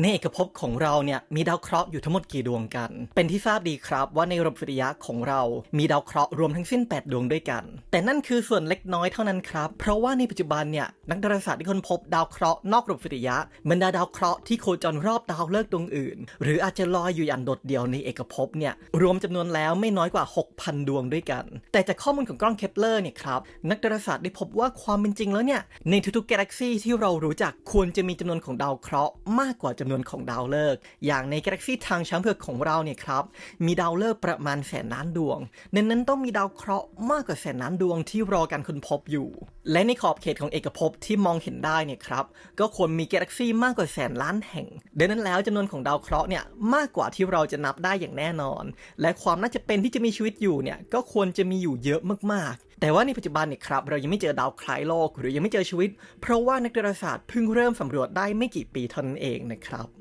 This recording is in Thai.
ในเอกภพของเราเนี่ยมีดาวเคราะห์อยู่ทั้งหมดกี่ดวงกัน เป็นที่ทราบดีครับว่าในระบบสุริยะของเรามีดาวเคราะห์รวมทั้งสิ้น 8 ดวงด้วยกัน แต่นั่นคือส่วนเล็กน้อยเท่านั้นครับ เพราะว่าในปัจจุบันเนี่ยนักดาราศาสตร์ได้ค้นพบดาวเคราะห์นอกระบบสุริยะบรรดาดาวเคราะห์ที่โคจรรอบดาวฤกษ์ดวงอื่น หรืออาจจะลอยอยู่อย่างโดดเดี่ยวในเอกภพเนี่ยรวมจำนวนแล้วไม่น้อยกว่า 6,000 ดวงด้วยกัน แต่จากข้อมูลของกล้องเคปเลอร์เนี่ยครับนักดาราศาสตร์ได้พบว่าความเป็นจริงแล้วเนี่ยในทุกๆกาแล็กซีที่เรารู้จักควรจะมีจำนวนของดาวเคราะห์มากกว่าจำนวนของดาวฤกษ์อย่างในกาแล็กซีทางช้างเผือกของเราเนี่ยครับ มีดาวฤกษ์ประมาณแสนล้านดวงนั้นนั้นต้องมีดาวเคราะห์มากกว่าแสนล้านดวงที่รอการค้นพบอยู่ และในขอบเขตของเอกภพที่มองเห็นได้เนี่ยครับก็ควรมีกาแล็กซีมากกว่าแสนล้านแห่งดังนั้นแล้วจำนวนของดาวเคราะห์เนี่ยมากกว่าที่เราจะนับได้อย่างแน่นอน และความน่าจะเป็นที่จะมีชีวิตอยู่เนี่ยก็ควรจะมีอยู่เยอะมากๆ แต่ว่าในปัจจุบันเนี่ยครับเรายังไม่เจอดาวคล้ายโลกหรือยังไม่เจอชีวิต เพราะว่านักดาราศาสตร์เพิ่งเริ่มสำรวจได้ไม่กี่ปีเท่านั้นเองนะครับ